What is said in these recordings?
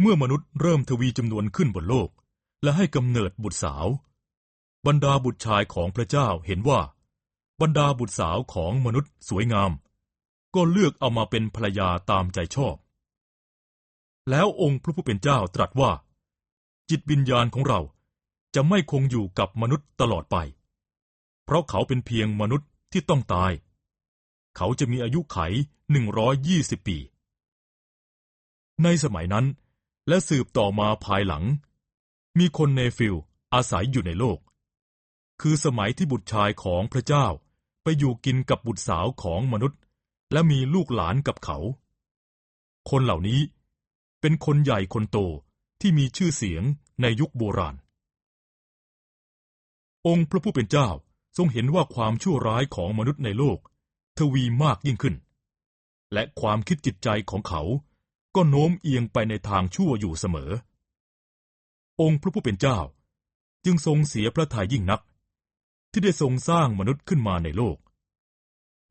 เมื่อมนุษย์เริ่มทวีจำนวนขึ้นบนโลก และให้กำเนิดบุตรสาว บรรดาบุตรชายของพระเจ้าเห็นว่า บรรดาบุตรสาวของมนุษย์สวยงาม ก็เลือกเอามาเป็นภรรยาตามใจชอบ แล้วองค์พระผู้เป็นเจ้าตรัสว่า จิตวิญญาณของเราจะไม่คงอยู่กับมนุษย์ตลอดไป เพราะเขาเป็นเพียงมนุษย์ที่ต้องตาย เขาจะมีอายุไขหนึ่งร้อยยี่สิบปี ในสมัยนั้น และสืบต่อมาภายหลัง มีคนเนฟิลอาศัยอยู่ในโลก คือสมัยที่บุตรชายของพระเจ้าไปอยู่กินกับบุตรสาวของมนุษย์ และมีลูกหลานกับเขา คนเหล่านี้เป็นคนใหญ่คนโตที่มีชื่อเสียงในยุคโบราณ องค์พระผู้เป็นเจ้าทรงเห็นว่าความชั่วร้ายของมนุษย์ในโลก ทวีมากยิ่งขึ้น และความคิดจิตใจของเขา ก็โน้มเอียงไปในทางชั่วอยู่เสมอ องค์พระผู้เป็นเจ้า จึงทรงเสียพระทัยยิ่งนัก ที่ได้ทรงสร้างมนุษย์ขึ้นมาในโลก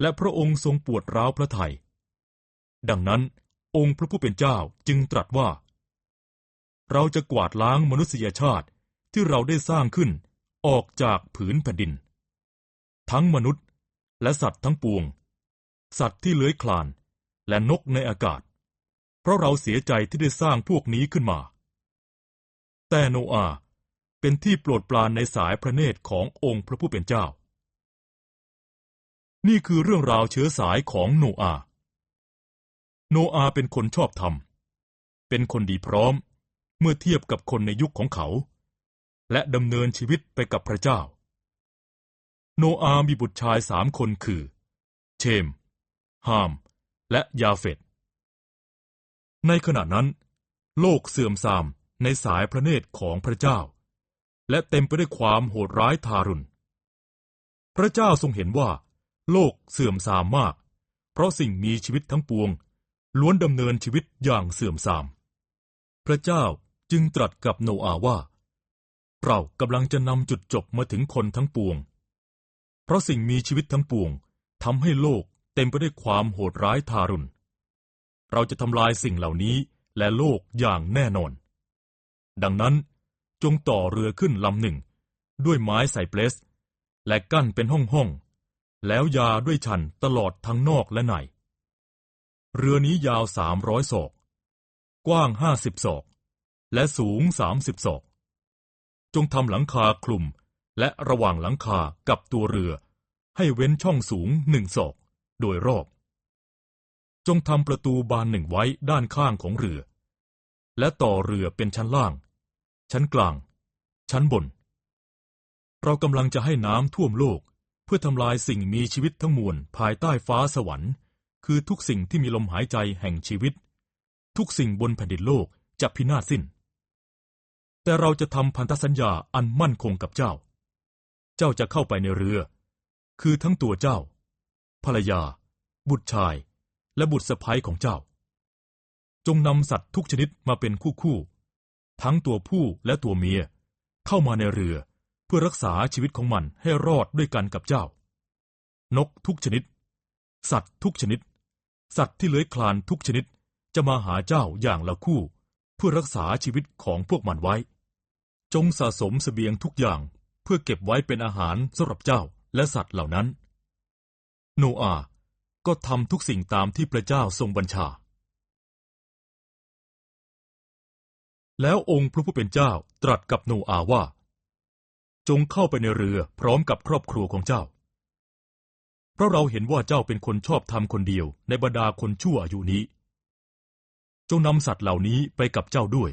และพระองค์ทรงปวดร้าวพระทยัยดังนั้นองค์พระผู้เป็นเจ้าจึงตรัสว่า เราจะกวาดล้างมนุษยชาติที่เราได้สร้างขึ้นออกจากผืนแผ่นดิน ทั้งมนุษย์และสัตว์ทั้งปวง สัตว์ที่เลื้อยคลานและนกในอากาศ เพราะเราเสียใจที่ได้สร้างพวกนี้ขึ้นมา แต่โนอาเป็นที่โปรดปรานในสายพระเนตรขององค์พระผู้เป็นเจ้า นี่คือเรื่องราวเชื้อสายของโนอา โนอาเป็นคนชอบธรรม เป็นคนดีพร้อมเมื่อเทียบกับคนในยุคของเขา และดำเนินชีวิตไปกับพระเจ้า โนอามีบุตรชายสามคนคือ เชม ฮาม และยาเฟต ในขณะนั้น โลกเสื่อมทรามในสายพระเนตรของพระเจ้า และเต็มไปด้วยความโหดร้ายทารุณ พระเจ้าทรงเห็นว่า โลกเสื่อมทรามมาก เพราะสิ่งมีชีวิตทั้งปวง ล้วนดำเนินชีวิตอย่างเสื่อมทราม พระเจ้าจึงตรัสกับโนอาว่า เรากำลังจะนำจุดจบมาถึงคนทั้งปวง เพราะสิ่งมีชีวิตทั้งปวงทำให้โลกเต็มไปด้วยความโหดร้ายทารุณ เราจะทำลายสิ่งเหล่านี้และโลกอย่างแน่นอน ดังนั้นจงต่อเรือขึ้นลำหนึ่ง ด้วยไม้ไซเปรสและกั้นเป็นห้องห้อง แล้วยาด้วยชันตลอดทั้งนอกและใน เรือนี้ยาวสามร้อยศอก กว้างห้าสิบศอก และสูงสามสิบศอก จงทำหลังคาคลุมและระหว่างหลังคากับตัวเรือให้เว้นช่องสูงหนึ่งศอกโดยรอบ จงทำประตูบานหนึ่งไว้ด้านข้างของเรือ และต่อเรือเป็นชั้นล่าง ชั้นกลาง ชั้นบน เรากำลังจะให้น้ำท่วมโลก เพื่อทำลายสิ่งมีชีวิตทั้งมวลภายใต้ฟ้าสวรรค์ คือทุกสิ่งที่มีลมหายใจแห่งชีวิต ทุกสิ่งบนแผ่นดินโลกจะพินาศสิ้น แต่เราจะทำพันธสัญญาอันมั่นคงกับเจ้า เจ้าจะเข้าไปในเรือ คือทั้งตัวเจ้า ภรรยา บุตรชาย และบุตรสะพ้ยของเจ้า จงนำสัตว์ทุกชนิดมาเป็นคู่คู่ ทั้งตัวผู้และตัวเมีย เข้ามาในเรือ เพื่อรักษาชีวิตของมันให้รอดด้วยกันกับเจ้า นกทุกชนิด สัตว์ทุกชนิด สัตว์ที่เลื้อยคลานทุกชนิดจะมาหาเจ้าอย่างละคู่ เพื่อรักษาชีวิตของพวกมันไว้ จงสะสมสเสบียงทุกอย่างเพื่อเก็บไว้เป็นอาหารสำหรับเจ้าและสัตว์เหล่านั้น โนอา ก็ทำทุกสิ่งตามที่พระเจ้าทรงบัญชา แล้วองค์พระผู้เป็นเจ้าตรัสกับโนอาว่า จงเข้าไปในเรือพร้อมกับครอบครัวของเจ้า เพราะเราเห็นว่าเจ้าเป็นคนชอบทำคนเดียวในบรรดาคนชั่วอายุนี้ จงนำสัตว์เหล่านี้ไปกับเจ้าด้วย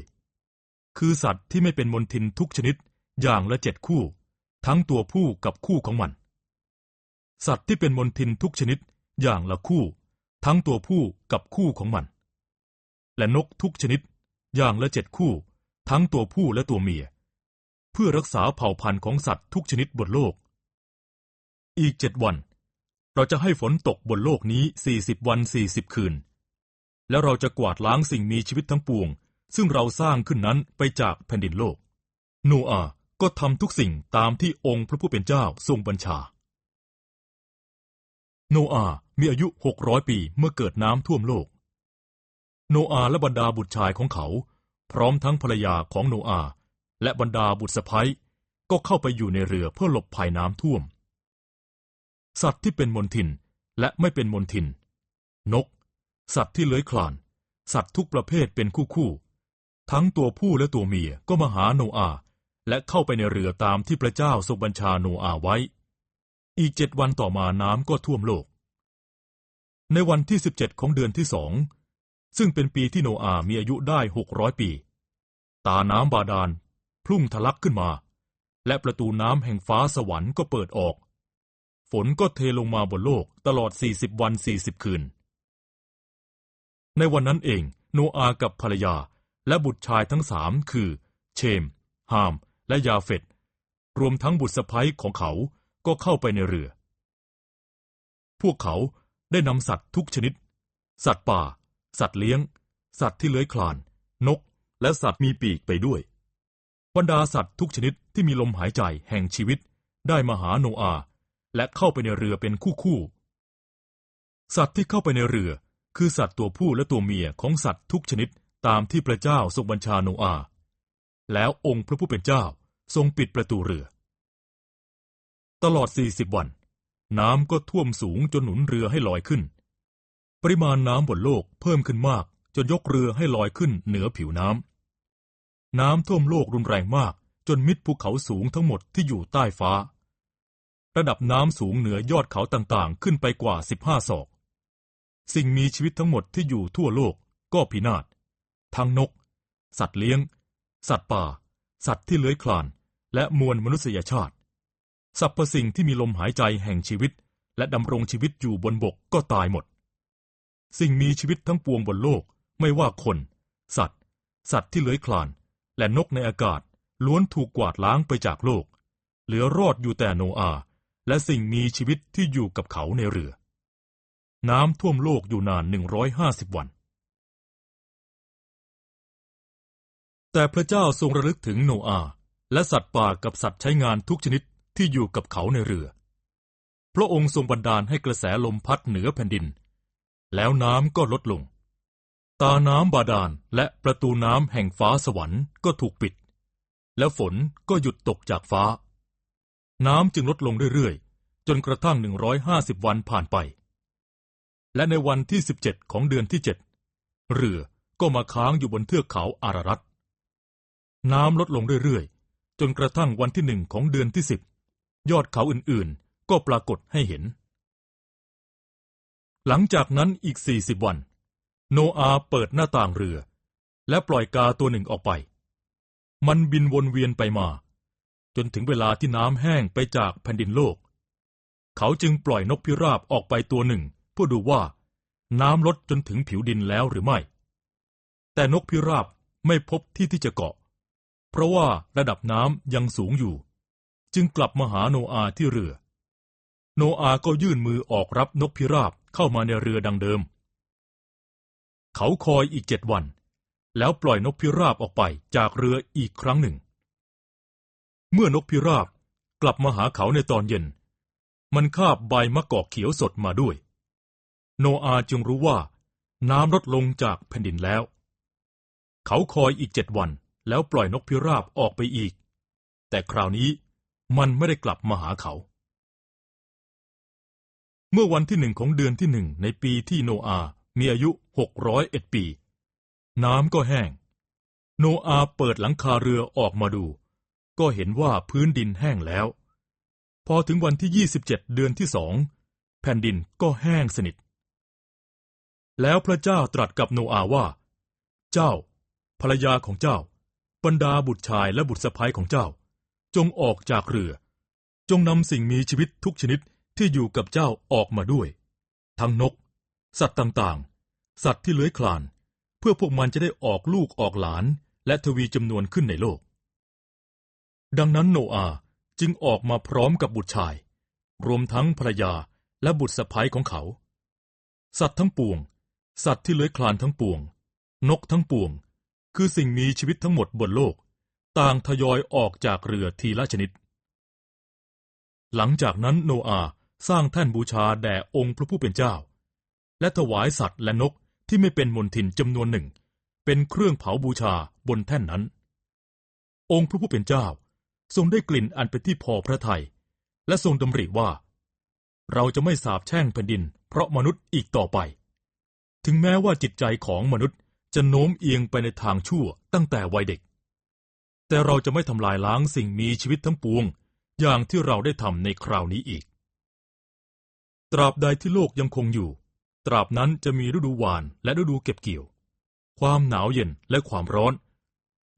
คือสัตว์ที่ไม่เป็นมนทินทุกชนิดอย่างละเจ็ดคู่ ทั้งตัวผู้กับคู่ของมัน สัตว์ที่เป็นมนทินทุกชนิด อย่างละคู่ ทั้งตัวผู้กับคู่ของมัน และนกทุกชนิด อย่างละเจ็ดคู่ ทั้งตัวผู้และตัวเมีย เพื่อรักษาเผ่าพันธุ์ของสัตว์ทุกชนิดบนโลก อีกเจ็ดวัน เราจะให้ฝนตกบนโลกนี้สี่สิบวันสี่สิบคืน แล้วเราจะกวาดล้างสิ่งมีชีวิตทั้งปวง ซึ่งเราสร้างขึ้นนั้นไปจากแผ่นดินโลก โนอาก็ทำทุกสิ่งตามที่องค์พระผู้เป็นเจ้าทรงบัญชา โนอามีอายุหกร้อยปีเมื่อเกิดน้ำท่วมโลก โนอาและบรรดาบุตรชายของเขา พร้อมทั้งภรรยาของโนอาและบรรดาบุตรสะใภ้ก็เข้าไปอยู่ในเรือเพื่อหลบภัยน้ำท่วม สัตว์ที่เป็นมนทินและไม่เป็นมนทิน นก สัตว์ที่เลื้อยคลาน สัตว์ทุกประเภทเป็นคู่คู่ ทั้งตัวผู้และตัวเมียก็มาหาโนอาและเข้าไปในเรือตามที่พระเจ้าทรงบัญชาโนอาไว้ อีกเจ็ดวันต่อมาน้ำก็ท่วมโลก ในวันที่สิบเจ็ดของเดือนที่สอง ซึ่งเป็นปีที่โนอาห์มีอายุได้หกร้อยปี ตาน้ำบาดาลพุ่งทะลักขึ้นมา และประตูน้ำแห่งฟ้าสวรรค์ก็เปิดออก ฝนก็เทลงมาบนโลกตลอดสี่สิบวันสี่สิบคืน ในวันนั้นเองโนอากับภรรยาและบุตรชายทั้งสามคือ เชม ฮาม และยาเฟตรวมทั้งบุตรสะใภ้ของเขาก็เข้าไปในเรือ พวกเขา ได้นำสัตว์ทุกชนิด สัตว์ป่า สัตว์เลี้ยง สัตว์ที่เลื้อยคลาน นก และสัตว์มีปีกไปด้วย บรรดาสัตว์ทุกชนิดที่มีลมหายใจแห่งชีวิต ได้มาหาโนอาห์และเข้าไปในเรือเป็นคู่คู่ สัตว์ที่เข้าไปในเรือ คือสัตว์ตัวผู้และตัวเมียของสัตว์ทุกชนิดตามที่พระเจ้าทรงบัญชาโนอาห์แล้วองค์พระผู้เป็นเจ้าทรงปิดประตูเรือ ตลอดสี่สิบวัน น้ำก็ท่วมสูงจนหนุนเรือให้ลอยขึ้น ปริมาณน้ำบนโลกเพิ่มขึ้นมากจนยกเรือให้ลอยขึ้นเหนือผิวน้ำ น้ำท่วมโลกรุนแรงมากจนมิดภูเขาสูงทั้งหมดที่อยู่ใต้ฟ้า ระดับน้ำสูงเหนือยอดเขาต่างๆ ขึ้นไปกว่าสิบห้าศอก สิ่งมีชีวิตทั้งหมดที่อยู่ทั่วโลกก็พินาศ ทั้งนก สัตว์เลี้ยง สัตว์ป่า สัตว์ที่เลื้อยคลาน และมวลมนุษยชาติ สรรพสิ่งที่มีลมหายใจแห่งชีวิต และดำรงชีวิตอยู่บนบกก็ตายหมด สิ่งมีชีวิตทั้งปวงบนโลก ไม่ว่าคน สัตว์ สัตว์ที่เลื้อยคลาน และนกในอากาศ ล้วนถูกกวาดล้างไปจากโลก เหลือรอดอยู่แต่โนอา และสิ่งมีชีวิตที่อยู่กับเขาในเรือ น้ำท่วมโลกอยู่นานหนึ่งร้อยห้าสิบวัน แต่พระเจ้าทรงระลึกถึงโนอา และสัตว์ป่ากับสัตว์ใช้งานทุกชนิด ที่อยู่กับเขาในเรือ พระองค์ทรงบันดาลให้กระแสลมพัดเหนือแผ่นดิน แล้วน้ำก็ลดลง ตาน้ำบาดาลและประตูน้ำแห่งฟ้าสวรรค์ก็ถูกปิด แล้วฝนก็หยุดตกจากฟ้า น้ำจึงลดลงเรื่อยๆ จนกระทั่งหนึ่งร้อยห้าสิบวันผ่านไป และในวันที่สิบเจ็ดของเดือนที่เจ็ดเรือก็มาค้างอยู่บนเทือกเขาอารารัตน้ำลดลงเรื่อยๆ จนกระทั่งวันที่หนึ่งของเดือนที่สิบ ยอดเขาอื่นๆ ก็ปรากฏให้เห็น หลังจากนั้นอีกสี่สิบวัน โนอาเปิดหน้าต่างเรือ และปล่อยกาตัวหนึ่งออกไป มันบินวนเวียนไปมา จนถึงเวลาที่น้ำแห้งไปจากแผ่นดินโลก เขาจึงปล่อยนกพิราบออกไปตัวหนึ่งเพื่อดูว่าน้ำลดจนถึงผิวดินแล้วหรือไม่ แต่นกพิราบไม่พบที่ที่จะเกาะ เพราะว่าระดับน้ำยังสูงอยู่ จึงกลับมาหาโนอาที่เรือ โนอาก็ยื่นมือออกรับนกพิราบเข้ามาในเรือดังเดิม เขาคอยอีกเจ็ดวัน แล้วปล่อยนกพิราบออกไปจากเรืออีกครั้งหนึ่ง เมื่อนกพิราบกลับมาหาเขาในตอนเย็น มันคาบใบมะกอกเขียวสดมาด้วย โนอาจึงรู้ว่า น้ำลดลงจากแผ่นดินแล้ว เขาคอยอีกเจ็ดวันแล้วปล่อยนกพิราบออกไปอีก แต่คราวนี้ มันไม่ได้กลับมาหาเขา เมื่อวันที่หนึ่งของเดือนที่หนึ่งในปีที่โนอามีอายุหกร้อยเอ็ดปี น้ำก็แห้ง โนอาเปิดหลังคาเรือออกมาดู ก็เห็นว่าพื้นดินแห้งแล้ว พอถึงวันที่ยี่สิบเจ็ดเดือนที่สองแผ่นดินก็แห้งสนิท แล้วพระเจ้าตรัสกับโนอาว่า เจ้า ภรรยาของเจ้า บรรดาบุตรชายและบุตรสะใภ้ของเจ้า จงออกจากเรือ จงนำสิ่งมีชีวิตทุกชนิดที่อยู่กับเจ้าออกมาด้วย ทั้งนก สัตว์ต่างๆ สัตว์ที่เลื้อยคลาน เพื่อพวกมันจะได้ออกลูกออกหลาน และทวีจำนวนขึ้นในโลก ดังนั้นโนอาจึงออกมาพร้อมกับบุตรชาย รวมทั้งภรรยาและบุตรสะใภ้ของเขา สัตว์ทั้งปวง สัตว์ที่เลื้อยคลานทั้งปวง นกทั้งปวง คือสิ่งมีชีวิตทั้งหมดบนโลก ต่างทยอยออกจากเรือทีละชนิด หลังจากนั้นโนอาสร้างแท่นบูชาแด่องค์พระผู้เป็นเจ้า และถวายสัตว์และนกที่ไม่เป็นมนทินจำนวนหนึ่ง เป็นเครื่องเผาบูชาบนแท่นนั้น องค์พระผู้เป็นเจ้าทรงได้กลิ่นอันเป็นที่พอพระทยัยและทรงดำริว่า เราจะไม่สาบแช่งแผ่นดิน เพราะมนุษย์อีกต่อไป ถึงแม้ว่าจิตใจของมนุษย์จะโน้มเอียงไปในทางชั่วตั้งแต่วัยเด็ก แต่เราจะไม่ทำลายล้างสิ่งมีชีวิตทั้งปวง อย่างที่เราได้ทำในคราวนี้อีก ตราบใดที่โลกยังคงอยู่ ตราบนั้นจะมีฤดูหวานและฤดูเก็บเกี่ยว ความหนาวเย็นและความร้อน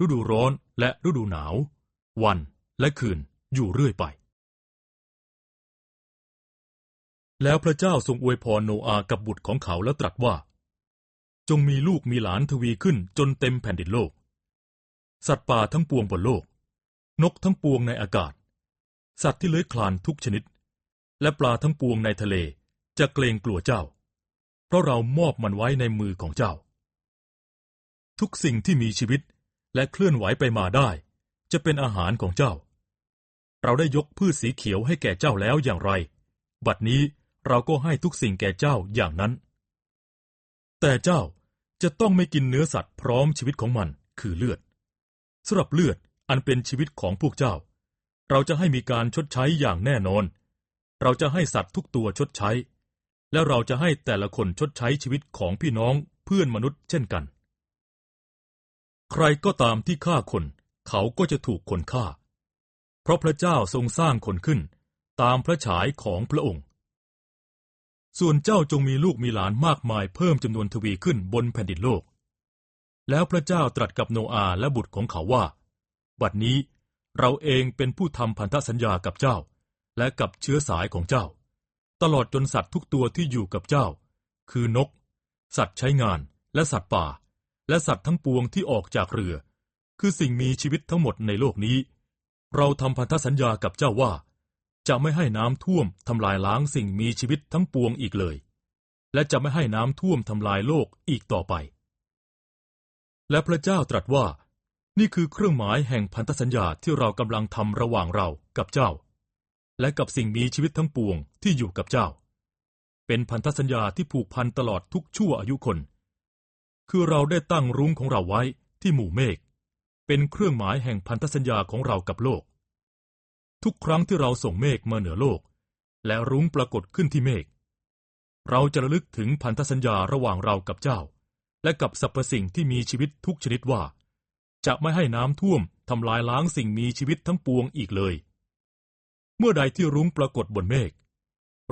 ฤดูร้อนและฤดูหนาว วันและคืนอยู่เรื่อยไป แล้วพระเจ้าทรงอวยพรโนอากับบุตรของเขาแล้วตรัสว่า จงมีลูกมีหลานทวีขึ้นจนเต็มแผ่นดินโลก สัตว์ป่าทั้งปวงบนโลก นกทั้งปวงในอากาศ สัตว์ที่เลื้อยคลานทุกชนิด และปลาทั้งปวงในทะเลจะเกรงกลัวเจ้า เพราะเรามอบมันไว้ในมือของเจ้า ทุกสิ่งที่มีชีวิตและเคลื่อนไหวไปมาได้ จะเป็นอาหารของเจ้า เราได้ยกพืชสีเขียวให้แก่เจ้าแล้วอย่างไร บัดนี้เราก็ให้ทุกสิ่งแก่เจ้าอย่างนั้น แต่เจ้าจะต้องไม่กินเนื้อสัตว์พร้อมชีวิตของมันคือเลือด สำหรับเลือดอันเป็นชีวิตของพวกเจ้า เราจะให้มีการชดใช้อย่างแน่นอน เราจะให้สัตว์ทุกตัวชดใช้ และเราจะให้แต่ละคนชดใช้ชีวิตของพี่น้องเพื่อนมนุษย์เช่นกัน ใครก็ตามที่ฆ่าคน เขาก็จะถูกคนฆ่า เพราะพระเจ้าทรงสร้างคนขึ้น ตามพระฉายของพระองค์ ส่วนเจ้าจงมีลูกมีหลานมากมายเพิ่มจำนวนทวีขึ้นบนแผ่นดินโลก แล้วพระเจ้าตรัสกับโนอาและบุตรของเขาว่า บัดนี้เราเองเป็นผู้ทำพันธสัญญากับเจ้า และกับเชื้อสายของเจ้า ตลอดจนสัตว์ทุกตัวที่อยู่กับเจ้า คือนก สัตว์ใช้งานและสัตว์ป่า และสัตว์ทั้งปวงที่ออกจากเรือ คือสิ่งมีชีวิตทั้งหมดในโลกนี้ เราทำพันธสัญญากับเจ้าว่า จะไม่ให้น้ำท่วมทำลายล้างสิ่งมีชีวิตทั้งปวงอีกเลย และจะไม่ให้น้ำท่วมทำลายโลกอีกต่อไป และพระเจ้าตรัสว่า นี่คือเครื่องหมายแห่งพันธสัญญาที่เรากำลังทำระหว่างเรากับเจ้า และกับสิ่งมีชีวิตทั้งปวงที่อยู่กับเจ้า เป็นพันธสัญญาที่ผูกพันตลอดทุกชั่วอายุคน คือเราได้ตั้งรุ้งของเราไว้ที่หมู่เมฆเป็นเครื่องหมายแห่งพันธสัญญาของเรากับโลก ทุกครั้งที่เราส่งเมฆมาเหนือโลก และรุ้งปรากฏขึ้นที่เมฆเราจะระลึกถึงพันธสัญญาระหว่างเรากับเจ้า และกับสรรพสิ่งที่มีชีวิตทุกชนิดว่า จะไม่ให้น้ำท่วมทำลายล้างสิ่งมีชีวิตทั้งปวงอีกเลย เมื่อใดที่รุ้งปรากฏบนเมฆ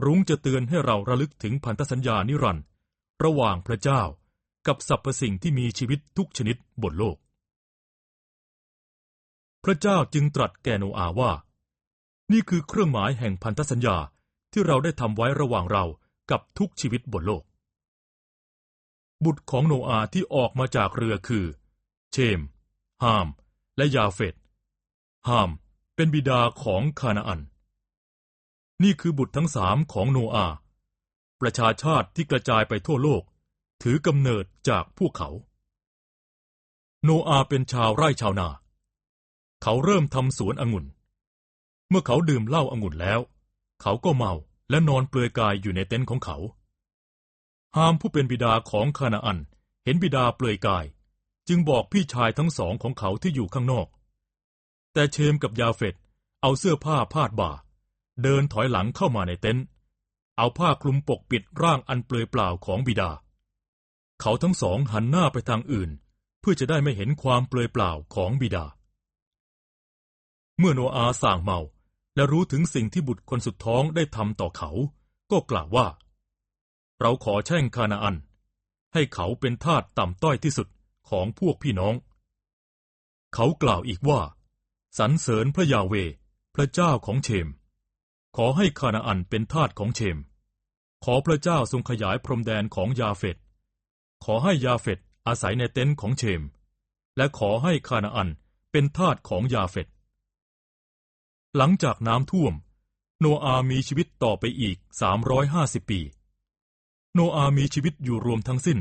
รุ้งจะเตือนให้เราระลึกถึงพันธสัญญานิรันดร์ระหว่างพระเจ้ากับสรรพสิ่งที่มีชีวิตทุกชนิดบนโลก พระเจ้าจึงตรัสแก่โนอาว่า นี่คือเครื่องหมายแห่งพันธสัญญาที่เราได้ทำไว้ระหว่างเรากับทุกชีวิตบนโลก บุตรของโนอาที่ออกมาจากเรือคือ เชม ฮาม และยาเฟตฮามเป็นบิดาของคานาอัน นี่คือบุตรทั้งสามของโนอา ประชาชาติที่กระจายไปทั่วโลก ถือกำเนิดจากพวกเขา โนอาเป็นชาวไร่ชาวนา เขาเริ่มทำสวนองุ่น เมื่อเขาดื่มเหล้าองุ่นแล้ว เขาก็เมาและนอนเปลือยกายอยู่ในเต็นท์ของเขา ฮามผู้เป็นบิดาของคานาอัน เห็นบิดาเปลือยกาย จึงบอกพี่ชายทั้งสองของเขาที่อยู่ข้างนอก แต่เชมกับยาเฟตเอาเสื้อผ้าพาดบ่า เดินถอยหลังเข้ามาในเต็นท์เอาผ้าคลุมปกปิดร่างอันเปลือยเปล่าของบิดา เขาทั้งสองหันหน้าไปทางอื่น เพื่อจะได้ไม่เห็นความเปลือยเปล่าของบิดา เมื่อโนอาส่างเมาและรู้ถึงสิ่งที่บุตรคนสุดท้องได้ทำต่อเขา ก็กล่าวว่า เราขอแช่งคานาอัน ให้เขาเป็นทาสต่ำต้อยที่สุดของพวกพี่น้อง เขากล่าวอีกว่าสรรเสริญพระยาเว พระเจ้าของเชม ขอให้คานาอันเป็นทาสของเชม ขอพระเจ้าทรงขยายพรมแดนของยาเฟตขอให้ยาเฟตอาศัยในเต็นท์ของเชม และขอให้คานาอันเป็นทาสของยาเฟตหลังจากน้ำท่วม โนอามีชีวิตต่อไปอีก350ปี โนอามีชีวิตอยู่รวมทั้งสิ้น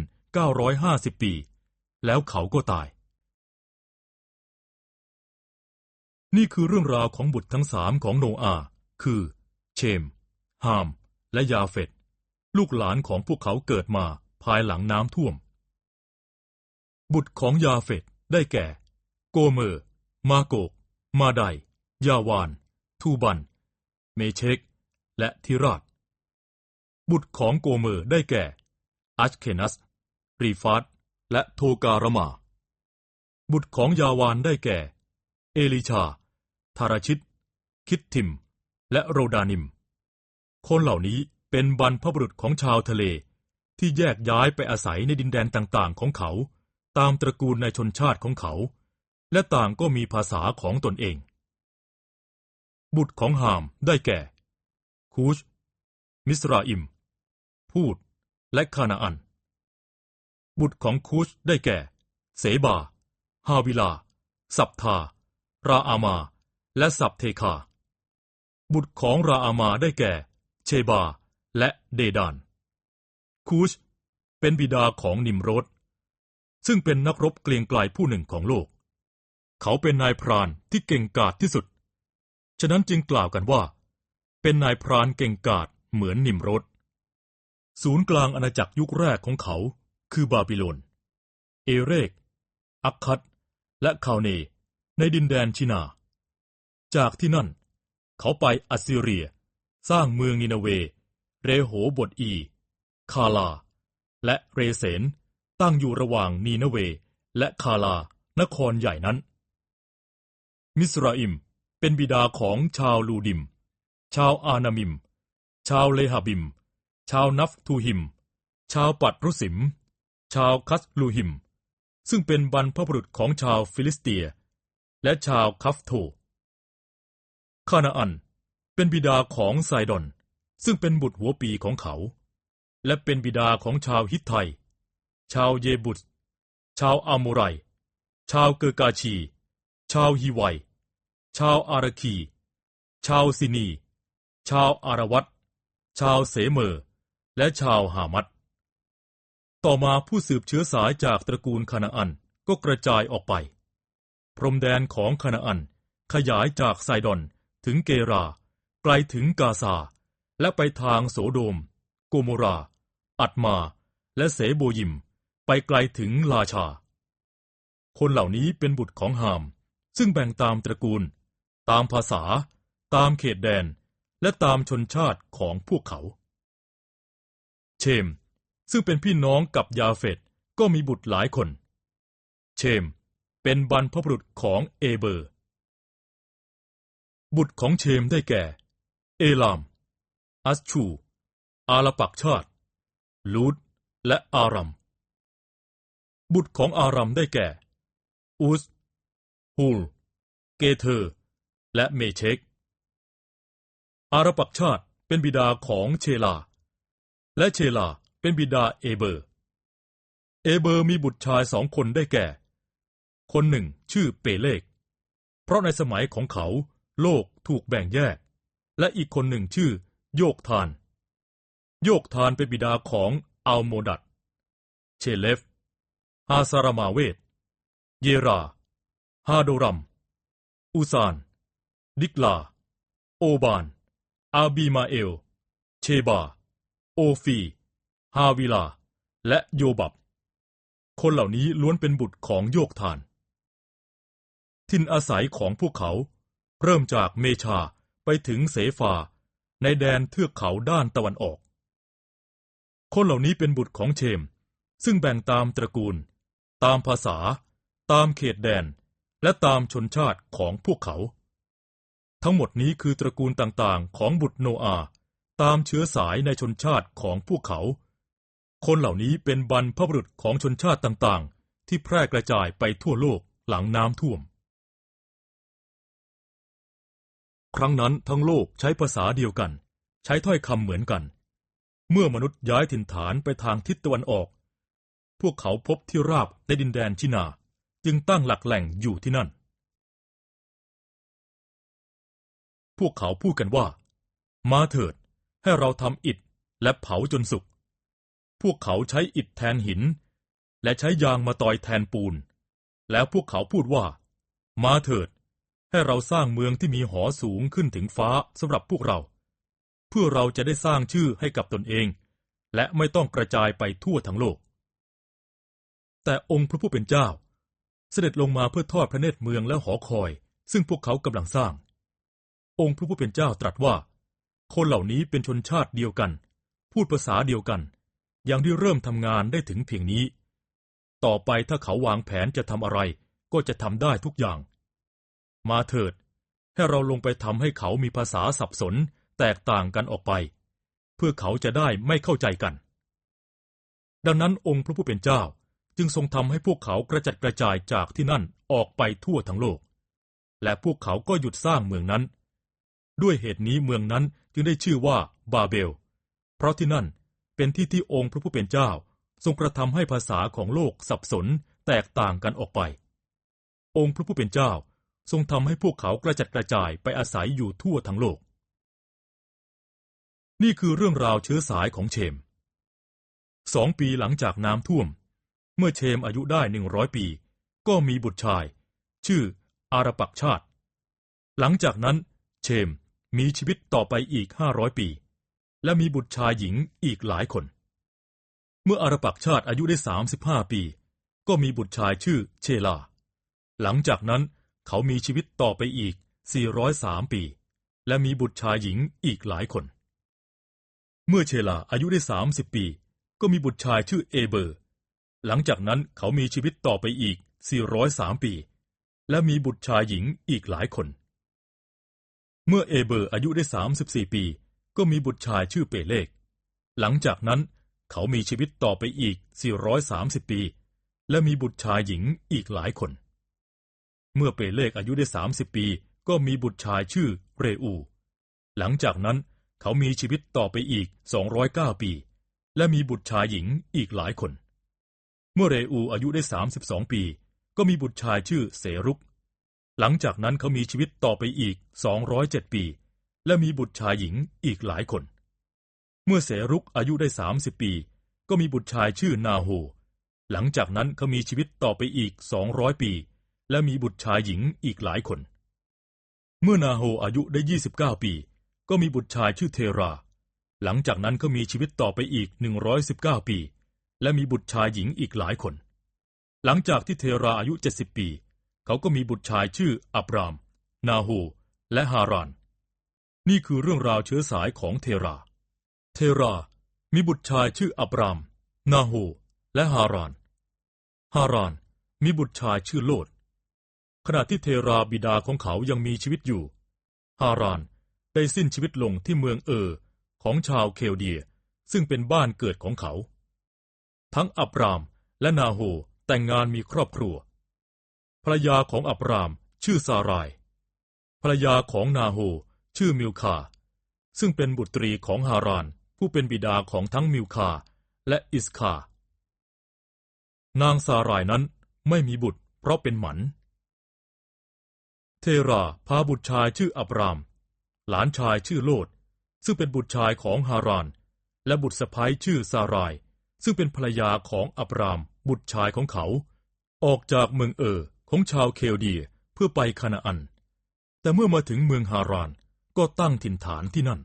950 ปี แล้วเขาก็ตาย นี่คือเรื่องราวของบุตรทั้งสามของโนอา คือ เชม ฮาม และยาเฟตลูกหลานของพวกเขาเกิดมาภายหลังน้ำท่วม บุตรของยาเฟตได้แก่ โกเมอร์ มาโกก มาไดยาวาน ทูบัน เมเชกและทิราช บุตรของโกเมอร์ได้แก่ อัชเคนัส รีฟาตและโทการมา บุตรของยาวานได้แก่ เอลิชา ทาราชิต คิดทิม และโรดานิม คนเหล่านี้เป็นบรรพบุรุษของชาวทะเล ที่แยกย้ายไปอาศัยในดินแดนต่างๆ ของเขา ตามตระกูลในชนชาติของเขา และต่างก็มีภาษาของตนเอง บุตรของฮามได้แก่ คูช มิสราอิม พูด และคานาอัน บุตรของคูชได้แก่ เสบา ฮาวิลา สับทา ราอามา และสับเทคา บุตรของราอามาได้แก่ เชบา และเดดาน คูชเป็นบิดาของนิมโรดซึ่งเป็นนักรบเกลียงไกลผู้หนึ่งของโลก เขาเป็นนายพรานที่เก่งกาจที่สุด ฉะนั้นจึงกล่าวกันว่า เป็นนายพรานเก่งกาจ เหมือนนิมรดศูนย์กลางอาณาจักรยุคแรกของเขาคือบาบิโลน เอเรก อักคัดและคาวเน ในดินแดนชินา จากที่นั่น เขาไปอัสซีเรีย สร้างเมืองนินาเว เรโหบทอี คาลา และเรเสน ตั้งอยู่ระหว่างนีนาเว และคาลา นครใหญ่นั้น มิสราอิมเป็นบิดาของชาวลูดิม ชาวอานามิม ชาวเลหาบิม ชาวนัฟทูหิม ชาวปัดรุสิม ชาวคัสลูหิม ซึ่งเป็นบรรพบุรุษของชาวฟิลิสเตีย และชาวคัฟโทคานาอัน เป็นบิดาของไซดอน ซึ่งเป็นบุตรหัวปีของเขา และเป็นบิดาของชาวฮิตไท ชาวเยบุสชาวอาโมไร ชาวเกอร์กาชี ชาวฮีไว ชาวอาราคี ชาวซินี ชาวอารวัต ชาวเสเมอร์และชาวฮามัด ต่อมาผู้สืบเชื้อสายจากตระกูลคานาอันก็กระจายออกไป พรมแดนของคานาอันขยายจากไซดอนถึงเกรา ไกลถึงกาซา และไปทางโสโดม โกโมรา อัตมา และเสโบยิม ไปไกลถึงลาชา คนเหล่านี้เป็นบุตรของฮาม ซึ่งแบ่งตามตระกูล ตามภาษา ตามเขตแดน และตามชนชาติของพวกเขา เชม ซึ่งเป็นพี่น้องกับยาเฟตก็มีบุตรหลายคน เชม เป็นบรรพบุรุษของเอเบอร์ บุตรของเชมได้แก่ เอลาม อัสชู อาลปักชาติ ลูด และอารัม บุตรของอารัมได้แก่ อุส ฮูล เกเธอร์และเมเชก อารปักชาติเป็นบิดาของเชลา และเชลาเป็นบิดาเอเบอร์ เอเบอร์มีบุตรชายสองคนได้แก่ คนหนึ่งชื่อเปเลก เพราะในสมัยของเขาโลกถูกแบ่งแยก และอีกคนหนึ่งชื่อ โยกทาน โยกทานเป็นบิดาของอัลโมดัด เชเลฟ ฮาซารามาเวต เยรา ฮาโดรัมอูซาน ดิกลา โอบาน อาบีมาเอล เชบา โอฟี ฮาวิลา และโยบับ คนเหล่านี้ล้วนเป็นบุตรของโยกทาน ทินอาศัยของพวกเขา เริ่มจากเมชาไปถึงเสฟา ในแดนเทือกเขาด้านตะวันออก คนเหล่านี้เป็นบุตรของเชม ซึ่งแบ่งตามตระกูล ตามภาษา ตามเขตแดน และตามชนชาติของพวกเขา ทั้งหมดนี้คือตระกูลต่างๆ ของบุตรโนอา ตามเชื้อสายในชนชาติของพวกเขา คนเหล่านี้เป็นบรรพบุรุษของชนชาติต่างๆ ที่แพร่กระจายไปทั่วโลกหลังน้ำท่วม ครั้งนั้นทั้งโลกใช้ภาษาเดียวกัน ใช้ถ้อยคำเหมือนกัน เมื่อมนุษย์ย้ายถิ่นฐานไปทางทิศตะวันออก พวกเขาพบที่ราบในดินแดนชินา จึงตั้งหลักแหล่งอยู่ที่นั่น พวกเขาพูดกันว่า มาเถิด ให้เราทำอิฐและเผาจนสุก พวกเขาใช้อิฐแทนหิน และใช้ยางมาตอยแทนปูน แล้วพวกเขาพูดว่า มาเถิด ให้เราสร้างเมืองที่มีหอสูงขึ้นถึงฟ้าสำหรับพวกเรา เพื่อเราจะได้สร้างชื่อให้กับตนเอง และไม่ต้องกระจายไปทั่วทั้งโลก แต่องค์พระผู้เป็นเจ้า เสด็จลงมาเพื่อทอดพระเนตรเมืองและหอคอย ซึ่งพวกเขากำลังสร้าง องค์พระผู้เป็นเจ้าตรัสว่า คนเหล่านี้เป็นชนชาติเดียวกัน พูดภาษาเดียวกัน อย่างที่เริ่มทำงานได้ถึงเพียงนี้ ต่อไปถ้าเขาวางแผนจะทำอะไร ก็จะทำได้ทุกอย่าง มาเถิด ให้เราลงไปทำให้เขามีภาษาสับสนแตกต่างกันออกไป เพื่อเขาจะได้ไม่เข้าใจกัน ดังนั้นองค์พระผู้เป็นเจ้าจึงทรงทำให้พวกเขากระจัดกระจายจากที่นั่นออกไปทั่วทั้งโลก และพวกเขาก็หยุดสร้างเมืองนั้น ด้วยเหตุนี้เมืองนั้นจึงได้ชื่อว่าบาเบล เพราะที่นั่นเป็นที่ที่องค์พระผู้เป็นเจ้า ทรงกระทำให้ภาษาของโลกสับสนแตกต่างกันออกไป องค์พระผู้เป็นเจ้าทรงทำให้พวกเขากระจัดกระจายไปอาศัยอยู่ทั่วทั้งโลก นี่คือเรื่องราวเชื้อสายของเชม สองปีหลังจากน้ำท่วม เมื่อเชมอายุได้หนึ่งร้อยปี ก็มีบุตรชาย ชื่ออารปักชาติ หลังจากนั้นเชม มีชีวิตต่อไปอีกห้าร้อยปี และมีบุตรชายหญิงอีกหลายคน เมื่ออารปักชาติอายุได้สามสิบห้าปี ก็มีบุตรชายชื่อเชลา หลังจากนั้นเขามีชีวิตต่อไปอีก 403 ปี และมีบุตรชายหญิงอีกหลายคน เมื่อเชลาอายุได้ 30 ปี ก็มีบุตรชายชื่อเอเบอร์ หลังจากนั้นเขามีชีวิตต่อไปอีก 403 ปี และมีบุตรชายหญิงอีกหลายคน เมื่อเอเบอร์อายุได้ 34 ปี ก็มีบุตรชายชื่อเปเลก หลังจากนั้นเขามีชีวิตต่อไปอีก 430 ปี และมีบุตรชายหญิงอีกหลายคน เมื่อเปเลกอายุได้สามสิบปี ก็มีบุตรชายชื่อเรอู หลังจากนั้นเขามีชีวิตต่อไปอีกสองร้อยเก้าปี และมีบุตรชายหญิงอีกหลายคน เมื่อเรอูอายุได้สามสิบสองปี ก็มีบุตรชายชื่อเสรุก หลังจากนั้นเขามีชีวิตต่อไปอีกสองร้อยเจ็ดปี และมีบุตรชายหญิงอีกหลายคน เมื่อเสรุกอายุได้สามสิบปี ก็มีบุตรชายชื่อนาโฮ หลังจากนั้นเขามีชีวิตต่อไปอีกสองร้อยปี และมีบุตรชายหญิงอีกหลายคน เมื่อนาโฮอายุได้ 29 ปี ก็มีบุตรชายชื่อเทรา หลังจากนั้นก็มีชีวิตต่อไปอีก 119 ปี และมีบุตรชายหญิงอีกหลายคน หลังจากที่เทราอายุ 70 ปี เขาก็มีบุตรชายชื่ออับราม นาโฮและฮาราน นี่คือเรื่องราวเชื้อสายของเทรา เทรา มีบุตรชายชื่ออับราม นาโฮและฮาราน ฮาราน มีบุตรชายชื่อโลด ขณะที่เทราบิดาของเขายังมีชีวิตอยู่ ฮารานได้สิ้นชีวิตลงที่เมืองเออของชาวเคลเดีย ซึ่งเป็นบ้านเกิดของเขา ทั้งอับรามและนาโฮแต่งงานมีครอบครัว รรยาของอับราม ชื่อซาราย ภรรยาของนาโฮชื่อมิลคา ซึ่งเป็นบุตรีของฮาราน ผู้เป็นบิดาของทั้งมิลคาและอิสคา นางซารายนั้นไม่มีบุตรเพราะเป็นหมัน เทราพาบุตรชายชื่ออับราม หลานชายชื่อโลด ซึ่งเป็นบุตรชายของฮาราน และบุตรสะพ้ายชื่อซาราย ซึ่งเป็นภรรยาของอับราม บุตรชายของเขา ออกจากเมืองเออ ของชาวเคลเดียเพื่อไปคานาอัน แต่เมื่อมาถึงเมืองฮารานก็ตั้งถิ่นฐานที่นั่น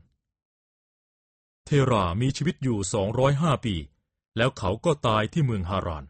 เทรามีชีวิตอยู่สองร้อยห้าปี แล้วเขาก็ตายที่เมืองฮาราน